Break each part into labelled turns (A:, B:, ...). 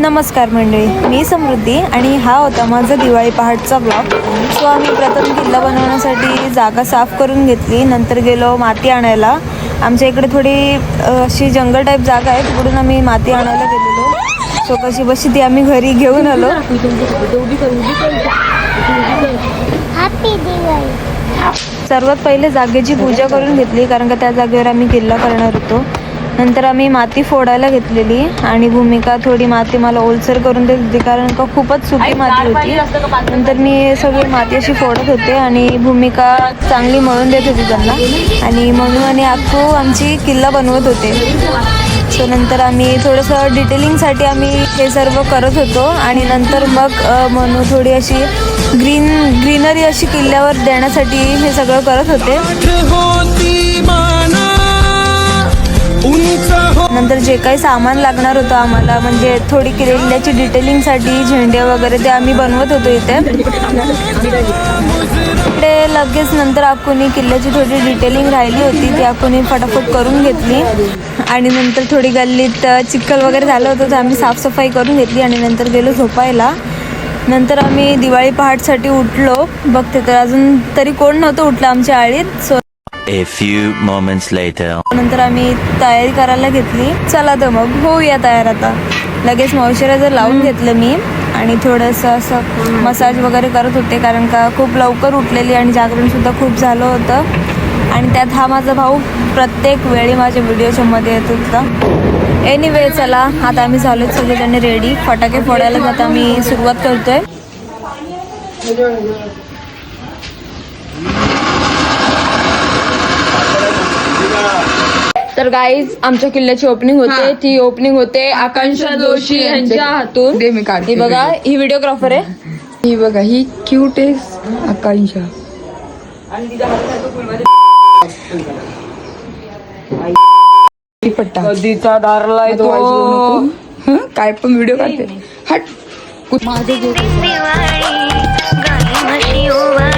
A: नमस्कार मंडळी मी समृद्धी आणि हा होता माझा दिवाळी पहाटचा ब्लॉग सो आम्ही प्रथम किल्ला बनवण्यासाठी जागा साफ करून घेतली. नंतर गेलो माती आणायला. आमच्या इकडे थोडी अशी जंगल टाईप जागा आहे. तिकडून आम्ही माती आणायला गेलेलो. सो कशी बशी ती आम्ही घरी घेऊन आलो. सर्वात पहिले जागेची पूजा करून घेतली कारण का त्या जागेवर आम्ही किल्ला करणार होतो. नंतर आम्ही माती फोडायला घेतलेली आणि भूमिका थोडी माती मला ओलसर करून देत होती कारण का खूपच सुकी माती होती. नंतर मी सगळी माती अशी फोडत होते आणि भूमिका चांगली मळून देत होती त्यांना. आणि म्हणून आणि अक्कू आमची किल्ला बनवत होते. सो नंतर आम्ही थोडंसं डिटेलिंगसाठी आम्ही हे सर्व करत होतो. आणि नंतर मग मनू थोडी अशी ग्रीन ग्रीनरी अशी किल्ल्यावर देण्यासाठी हे सगळं करत होते.
B: होती माना उंच
A: नंतर जे काही सामान लागणार होतं आम्हाला म्हणजे थोडी किल्ल्याची डिटेलिंगसाठी झेंडे वगैरे ते आम्ही बनवत होतो इथे. इकडे लगेच नंतर अक्कूनी किल्ल्याची थोडी डिटेलिंग राहिली होती ती अक्कूनी फटाफट करून घेतली. आणि नंतर थोडी गल्लीत चिखल वगैरे झालं होतं तर आम्ही साफसफाई करून घेतली आणि नंतर गेलो झोपायला. नंतर आम्ही दिवाळी पहाटसाठी उठलो. बघते तर अजून तरी कोण नव्हतं उठलं आमच्या आळीत so
C: A few moments later.
A: नंतर आम्ही तयारी करायला घेतली. चला तर मग होऊया तयार आता. लगेच मॉइश्चरायझर लावून घेतलं मी आणि थोडंसं असं मसाज वगैरे करत होते कारण का खूप लवकर उठलेली आणि जागरणसुद्धा खूप झालं होतं. आणि त्यात हा माझा भाऊ प्रत्येक वेळी माझ्या व्हिडिओच्या मध्ये येत होता. एनिवे चला आता आम्ही झालो सगळेजण रेडी फटाके फोडायला जाता आम्ही सुरुवात करतोय.
D: तर गाईज आमच्या किल्ल्याची ओपनिंग होते. ती ओपनिंग होते आकांक्षा जोशी यांच्या हातून.
E: दे मी काढते
D: ही बघा ही व्हिडिओग्राफर आहे.
E: ही बघा ही क्यूट आहे आकांक्षा. पट्टा
D: कधीचा दारलाय
E: तो वाजवू नको. हं? काय पण व्हिडिओ काढते. हट. माझं जो
F: दिवाळी गाई म्हशी ओवाळी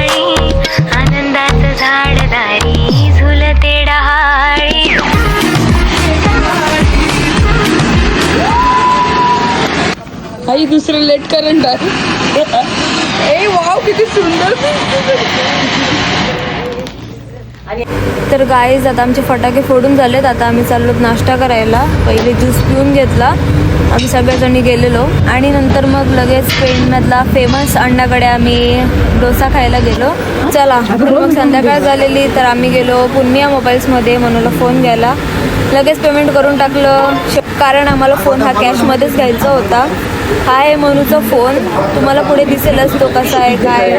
E: आई दुसरं लेट करंट आहे. ए वाव किती सुंदर.
A: तर गाईज आता आमचे फटाके फोडून झालेत. आता आम्ही चाललो नाश्ता करायला. पहिले ज्यूस पिऊन घेतला. आम्ही सगळ्याजणी गेलेलो. आणि नंतर मग लगेच पेंटमधला फेमस अंड्याकडे आम्ही डोसा खायला गेलो. चला तर मग संध्याकाळ झालेली तर आम्ही गेलो पुन्हा मोबाईल्समध्ये मनूला फोन घ्यायला. लगेच पेमेंट करून टाकलं. कारण आम्हाला फोन हा कॅशमध्येच घ्यायचा होता. हा आहे मनूचा फोन तुम्हाला पुढे दिसेलच तो कसा आहे काय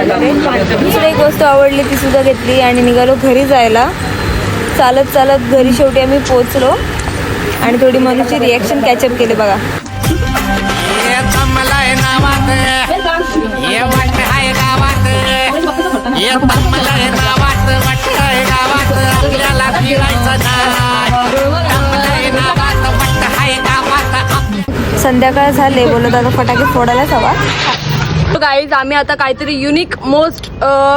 A: दुसरी एक वस्तू आवडली ती सुद्धा घेतली आणि निघालो घरी जायला. चालत चालत घरी शेवटी आम्ही पोचलो आणि थोडी मनूची रिॲक्शन कॅचअप केली बघा.
B: हे
A: संध्याकाळ झाले बोलत आता फटाके फोडायलाच हवा
D: गाईज आम्ही आता काहीतरी युनिक मोस्ट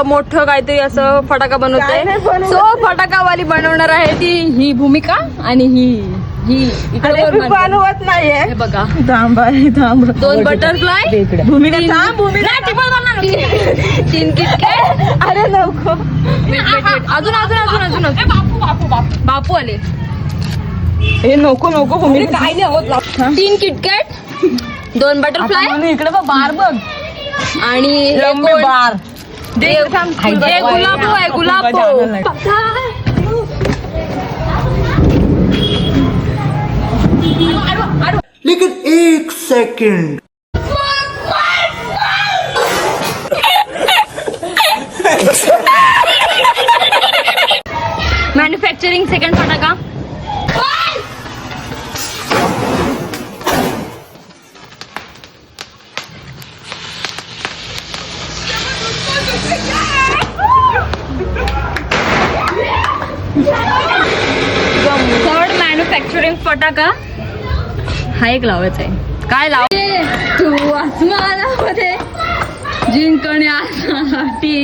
D: मोठं काहीतरी असं फटाका बनवतोय. सो फटाकावाली बनवणार आहे ती ही भूमिका आणि ही ही बनवत. नाहीये. हे बघा. दोन बटरफ्लाय भूमिका थांब भूमिका. तीन किटकॅट अरे नको. अजून अजून अजून अजून. अजून. बापू बापू बापू. बापू आले. हे नको नको भूमिका काय नाही होत तीन किटकॅट दोन बटरफ्लाय इकडे बघ बार बघ. आणि बार. गुलाबो आहे गुलाबो
G: लेकिन एक सेकंड
D: मॅन्युफॅक्चरिंग सेकंड फटाका. मॅन्युफॅक्चरिंग फटाका? हा एक लावायचा आहे. काय लाव? तू आसमानामध्ये जिंकण्यासाठी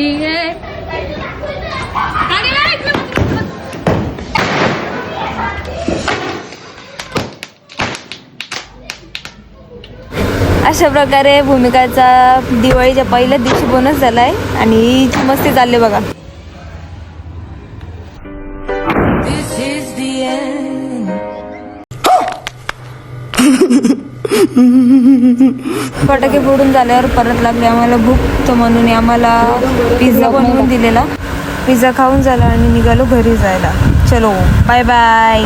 A: अशा प्रकारे भूमिकाचा दिवाळीच्या पहिल्याच दिवशी बोनस झालाय आणि मस्ती चालली बघा. फटाके फोडून झाल्यावर परत लागले. आम्हाला भूक तर म्हणून आम्हाला पिझ्झा बनवून दिलेला. पिझ्झा खाऊन झाला आणि निघालो घरी जायला. चलो बाय बाय